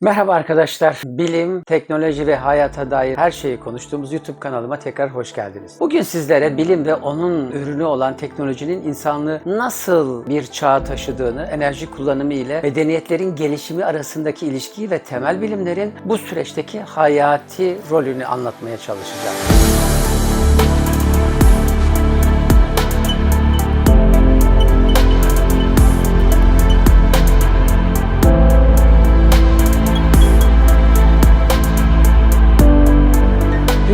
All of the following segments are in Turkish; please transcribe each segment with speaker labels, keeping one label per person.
Speaker 1: Merhaba arkadaşlar. Bilim, teknoloji ve hayata dair her şeyi konuştuğumuz YouTube kanalıma tekrar hoş geldiniz. Bugün sizlere bilim ve onun ürünü olan teknolojinin insanlığı nasıl bir çağa taşıdığını, enerji kullanımı ile medeniyetlerin gelişimi arasındaki ilişkiyi ve temel bilimlerin bu süreçteki hayati rolünü anlatmaya çalışacağım.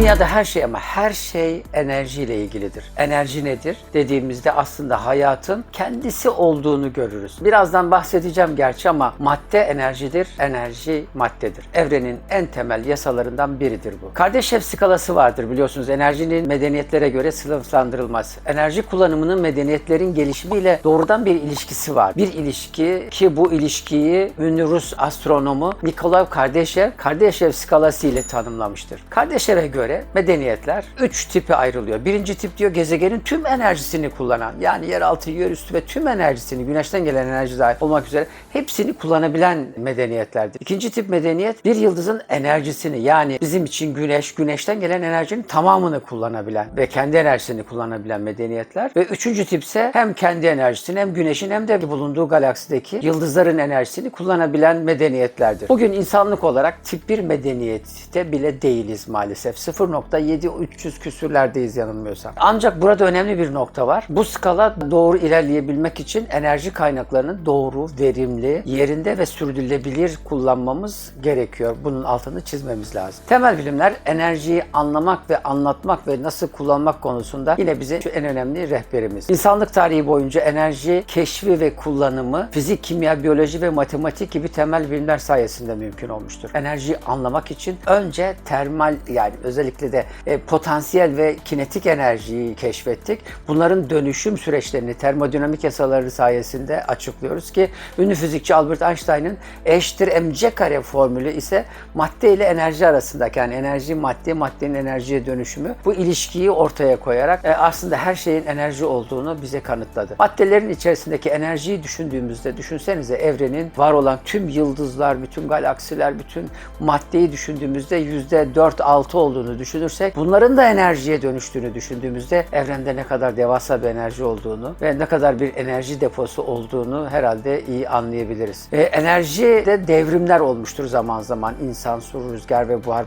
Speaker 1: Dünyada her şey ama her şey enerjiyle ilgilidir. Enerji nedir dediğimizde aslında hayatın kendisi olduğunu görürüz. Birazdan bahsedeceğim gerçi ama madde enerjidir, enerji maddedir. Evrenin en temel yasalarından biridir bu. Kardashev skalası vardır biliyorsunuz. Enerjinin medeniyetlere göre sınıflandırılması. Enerji kullanımının medeniyetlerin gelişimiyle doğrudan bir ilişkisi var. Bir ilişki ki bu ilişkiyi ünlü Rus astronomu Nikolay Kardashev, Kardashev skalası ile tanımlamıştır. Kardashev'e göre medeniyetler üç tipe ayrılıyor. Birinci tip diyor gezegenin tüm enerjisini kullanan yani yeraltı, yerüstü ve tüm enerjisini güneşten gelen enerji dahil olmak üzere hepsini kullanabilen medeniyetlerdir. İkinci tip medeniyet bir yıldızın enerjisini yani bizim için güneş, güneşten gelen enerjinin tamamını kullanabilen ve kendi enerjisini kullanabilen medeniyetler. Ve üçüncü tip ise hem kendi enerjisini hem güneşin hem de bulunduğu galaksideki yıldızların enerjisini kullanabilen medeniyetlerdir. Bugün insanlık olarak tip 1 medeniyette bile değiliz maalesef. 0.7-300 küsürlerdeyiz yanılmıyorsam. Ancak burada önemli bir nokta var. Bu skala doğru ilerleyebilmek için enerji kaynaklarının doğru, verimli, yerinde ve sürdürülebilir kullanmamız gerekiyor. Bunun altını çizmemiz lazım. Temel bilimler enerjiyi anlamak ve anlatmak ve nasıl kullanmak konusunda yine bize şu en önemli rehberimiz. İnsanlık tarihi boyunca enerji keşfi ve kullanımı fizik, kimya, biyoloji ve matematik gibi temel bilimler sayesinde mümkün olmuştur. Enerjiyi anlamak için önce termal yani özellikle de e, potansiyel ve kinetik enerjiyi keşfettik. Bunların dönüşüm süreçlerini termodinamik yasaları sayesinde açıklıyoruz ki ünlü fizikçi Albert Einstein'ın eşittir mc kare formülü ise madde ile enerji arasındaki yani enerji madde, maddenin enerjiye dönüşümü bu ilişkiyi ortaya koyarak e, aslında her şeyin enerji olduğunu bize kanıtladı. Maddelerin içerisindeki enerjiyi düşündüğümüzde düşünsenize evrenin var olan tüm yıldızlar, bütün galaksiler, bütün maddeyi düşündüğümüzde %4-6 olduğunu düşünürsek bunların da enerjiye dönüştüğünü düşündüğümüzde evrende ne kadar devasa bir enerji olduğunu ve ne kadar bir enerji deposu olduğunu herhalde iyi anlayabiliriz. E, enerji de devrimler olmuştur zaman zaman. İnsan, su, rüzgar ve buhar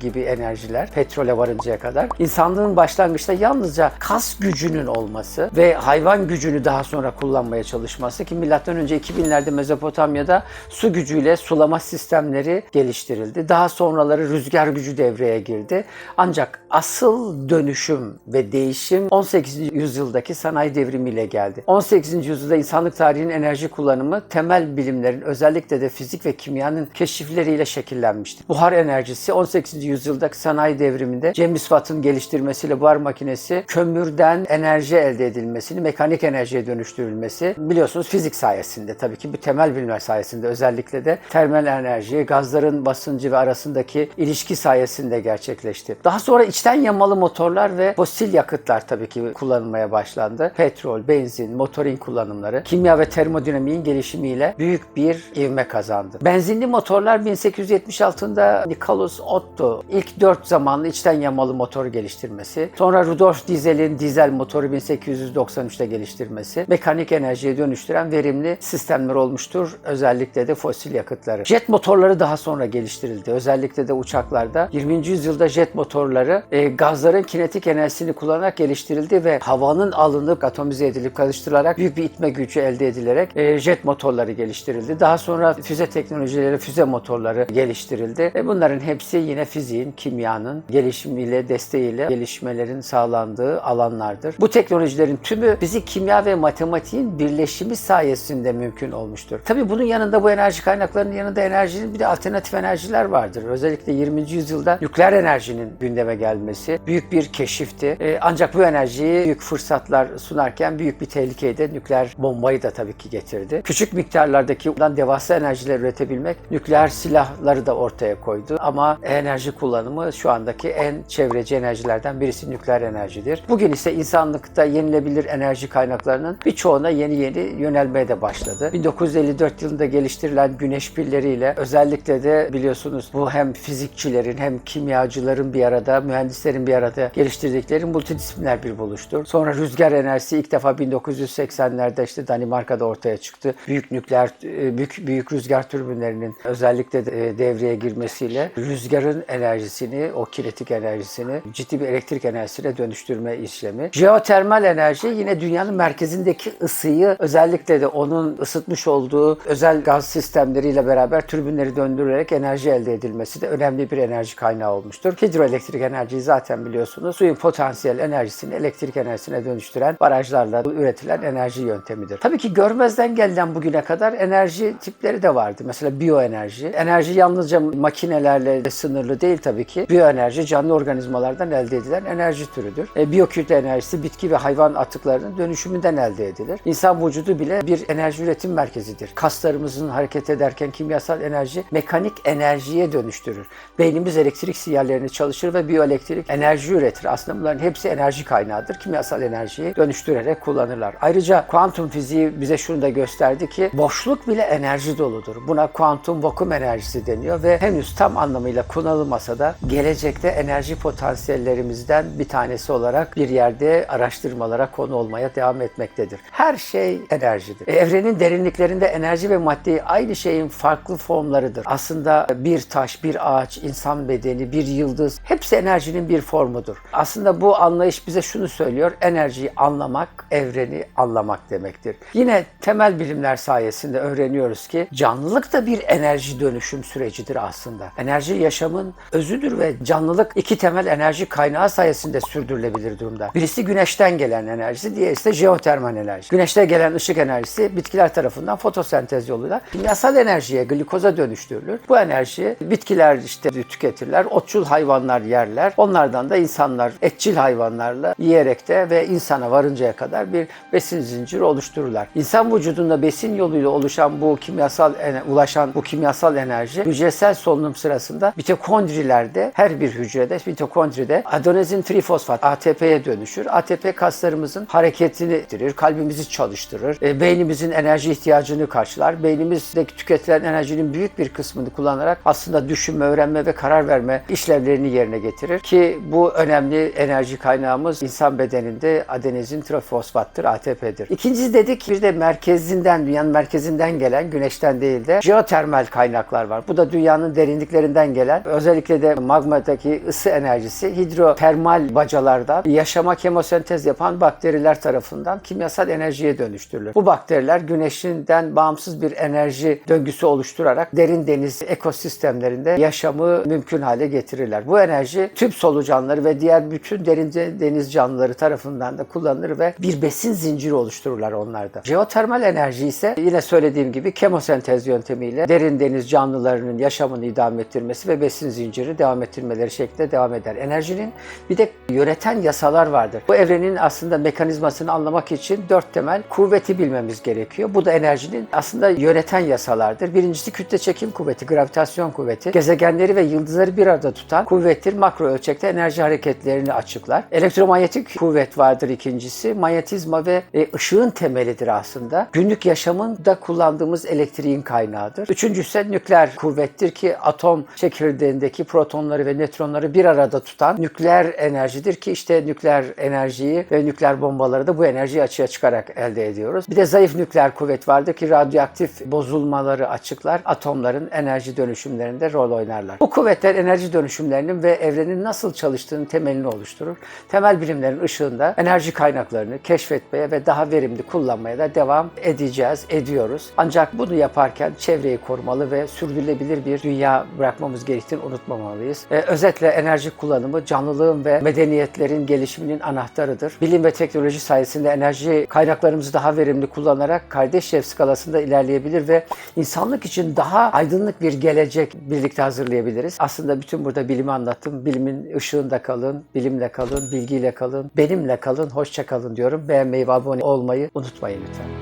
Speaker 1: gibi enerjiler petrole varıncaya kadar. İnsanlığın başlangıçta yalnızca kas gücünün olması ve hayvan gücünü daha sonra kullanmaya çalışması ki milattan önce 2000'lerde Mezopotamya'da su gücüyle sulama sistemleri geliştirildi. Daha sonraları rüzgar gücü devreye girdi. Ancak asıl dönüşüm ve değişim 18. yüzyıldaki sanayi devrimiyle geldi. 18. yüzyılda insanlık tarihinin enerji kullanımı temel bilimlerin özellikle de fizik ve kimyanın keşifleriyle şekillenmişti. Buhar enerjisi 18. yüzyıldaki sanayi devriminde James Watt'ın geliştirmesiyle buhar makinesi kömürden enerji elde edilmesini mekanik enerjiye dönüştürülmesi biliyorsunuz fizik sayesinde tabii ki bu temel bilimler sayesinde özellikle de termal enerji, gazların basıncı ve arasındaki ilişki sayesinde gerçekleşti. Daha sonra içten yanmalı motorlar ve fosil yakıtlar tabii ki kullanılmaya başlandı. Petrol, benzin, motorin kullanımları kimya ve termodinamiğin gelişimiyle büyük bir ivme kazandı. Benzinli motorlar 1876'da Nikolaus Otto ilk 4 zamanlı içten yanmalı motor geliştirmesi. Sonra Rudolf Diesel'in dizel motoru 1893'te geliştirmesi. Mekanik enerjiye dönüştüren verimli sistemler olmuştur. Özellikle de fosil yakıtları. Jet motorları daha sonra geliştirildi. Özellikle de uçaklarda 20. yüzyılda jet motorları e, gazların kinetik enerjisini kullanarak geliştirildi ve havanın alınıp atomize edilip karıştırılarak büyük bir itme gücü elde edilerek e, jet motorları geliştirildi. Daha sonra füze teknolojileri, füze motorları geliştirildi. E, bunların hepsi yine fiziğin, kimyanın gelişimiyle, desteğiyle gelişmelerin sağlandığı alanlardır. Bu teknolojilerin tümü fizik, kimya ve matematiğin birleşimi sayesinde mümkün olmuştur. Tabii bunun yanında bu enerji kaynaklarının yanında enerjinin bir de alternatif enerjiler vardır. Özellikle 20. yüzyılda nükleer enerjinin enerjinin gündeme gelmesi büyük bir keşifti. E, ancak bu enerjiyi büyük fırsatlar sunarken büyük bir tehlikeyi de nükleer bombayı da tabii ki getirdi. Küçük miktarlardaki bundan devasa enerjiler üretebilmek nükleer silahları da ortaya koydu. Ama enerji kullanımı şu andaki en çevreci enerjilerden birisi nükleer enerjidir. Bugün ise insanlıkta yenilebilir enerji kaynaklarının birçoğuna yeni yeni yönelmeye de başladı. 1954 yılında geliştirilen güneş pilleriyle özellikle de biliyorsunuz bu hem fizikçilerin hem kimyacıların bir arada, mühendislerin bir arada geliştirdikleri multidisipliner bir buluştur. Sonra rüzgar enerjisi ilk defa 1980'lerde işte Danimarka'da ortaya çıktı. Büyük nükleer, e, büyük, büyük rüzgar türbinlerinin özellikle e, devreye girmesiyle rüzgarın enerjisini, o kinetik enerjisini ciddi bir elektrik enerjisine dönüştürme işlemi. Jeotermal enerji yine dünyanın merkezindeki ısıyı özellikle de onun ısıtmış olduğu özel gaz sistemleriyle beraber türbinleri döndürerek enerji elde edilmesi de önemli bir enerji kaynağı olmuştur. Hidroelektrik enerjiyi zaten biliyorsunuz. Suyun potansiyel enerjisini elektrik enerjisine dönüştüren barajlarla üretilen enerji yöntemidir. Tabii ki görmezden gelen bugüne kadar enerji tipleri de vardı. Mesela biyoenerji. Enerji yalnızca makinelerle de sınırlı değil tabii ki. Biyoenerji canlı organizmalardan elde edilen enerji türüdür. E, biyokütle enerjisi bitki ve hayvan atıklarının dönüşümünden elde edilir. İnsan vücudu bile bir enerji üretim merkezidir. Kaslarımızın hareket ederken kimyasal enerji mekanik enerjiye dönüştürür. Beynimiz elektrik sinyallerini çalışır ve biyoelektrik enerji üretir. Aslında bunların hepsi enerji kaynağıdır. Kimyasal enerjiyi dönüştürerek kullanırlar. Ayrıca kuantum fiziği bize şunu da gösterdi ki boşluk bile enerji doludur. Buna kuantum vakum enerjisi deniyor ve henüz tam anlamıyla kullanılmasa da gelecekte enerji potansiyellerimizden bir tanesi olarak bir yerde araştırmalara konu olmaya devam etmektedir. Her şey enerjidir. E, Evrenin derinliklerinde enerji ve madde aynı şeyin farklı formlarıdır. Aslında bir taş, bir ağaç, insan bedeni, bir yıldız hepsi enerjinin bir formudur. Aslında bu anlayış bize şunu söylüyor. Enerjiyi anlamak, evreni anlamak demektir. Yine temel bilimler sayesinde öğreniyoruz ki canlılık da bir enerji dönüşüm sürecidir aslında. Enerji yaşamın özüdür ve canlılık iki temel enerji kaynağı sayesinde sürdürülebilir durumda. Birisi güneşten gelen enerjisi, diğeri ise jeotermal enerji. Güneşte gelen ışık enerjisi bitkiler tarafından fotosentez yoluyla kimyasal enerjiye, glikoza dönüştürülür. Bu enerji bitkiler işte tüketirler, otçul hayvanlar yerler. Onlardan da insanlar etçil hayvanlarla yiyerek de ve insana varıncaya kadar bir besin zinciri oluştururlar. İnsan vücudunda besin yoluyla oluşan bu kimyasal ulaşan bu kimyasal enerji hücresel solunum sırasında mitokondrilerde her bir hücrede mitokondride adenozin trifosfat ATP'ye dönüşür. ATP kaslarımızın hareketini ettirir, kalbimizi çalıştırır, e, beynimizin enerji ihtiyacını karşılar. Beynimizdeki tüketilen enerjinin büyük bir kısmını kullanarak aslında düşünme, öğrenme ve karar verme işlevlerini yerine getirir ki bu önemli enerji kaynağımız insan bedeninde adenozin trifosfattır, ATP'dir. İkincisi dedik bir de merkezinden, dünyanın merkezinden gelen, güneşten değil de jeotermal kaynaklar var. Bu da dünyanın derinliklerinden gelen, özellikle de magmadaki ısı enerjisi hidrotermal bacalarda yaşama kemosentez yapan bakteriler tarafından kimyasal enerjiye dönüştürülür. Bu bakteriler güneşinden bağımsız bir enerji döngüsü oluşturarak derin deniz ekosistemlerinde yaşamı mümkün hale getirirler. Bu enerji tüp solucanları ve diğer bütün derin deniz canlıları tarafından da kullanılır ve bir besin zinciri oluştururlar onlarda. Jeotermal enerji ise yine söylediğim gibi kemosentez yöntemiyle derin deniz canlılarının yaşamını idame ettirmesi ve besin zinciri devam ettirmeleri şeklinde devam eder. Enerjinin bir de yöneten yasalar vardır. Bu evrenin aslında mekanizmasını anlamak için dört temel kuvveti bilmemiz gerekiyor. Bu da enerjinin aslında yöneten yasalardır. Birincisi kütle çekim kuvveti, gravitasyon kuvveti. Gezegenleri ve yıldızları bir arada tutan kuvvettir. Makro ölçekte enerji hareketlerini açıklar. Elektromanyetik kuvvet vardır ikincisi. Manyetizma ve e, ışığın temelidir aslında. Günlük yaşamında kullandığımız elektriğin kaynağıdır. Üçüncüsü nükleer kuvvettir ki atom çekirdeğindeki protonları ve nötronları bir arada tutan nükleer enerjidir ki işte nükleer enerjiyi ve nükleer bombaları da bu enerjiyi açığa çıkarak elde ediyoruz. Bir de zayıf nükleer kuvvet vardır ki radyoaktif bozulmaları açıklar. Atomların enerji dönüşümlerinde rol oynarlar. Bu kuvvetler enerji dönüşümlerinin ve evrenin nasıl çalıştığının temelini oluşturur. Temel bilimlerin ışığında enerji kaynaklarını keşfetmeye ve daha verimli kullanmaya da devam edeceğiz, ediyoruz. Ancak bunu yaparken çevreyi korumalı ve sürdürülebilir bir dünya bırakmamız gerektiğini unutmamalıyız. Ee, özetle enerji kullanımı canlılığın ve medeniyetlerin gelişiminin anahtarıdır. Bilim ve teknoloji sayesinde enerji kaynaklarımızı daha verimli kullanarak Kardashev skalasında ilerleyebilir ve insanlık için daha aydınlık bir gelecek birlikte hazırlayabiliriz. Aslında bütün burada bilimi anlatıyoruz anlattım. Bilimin ışığında kalın, bilimle kalın, bilgiyle kalın, benimle kalın, hoşça kalın diyorum. Beğenmeyi ve abone olmayı unutmayın lütfen.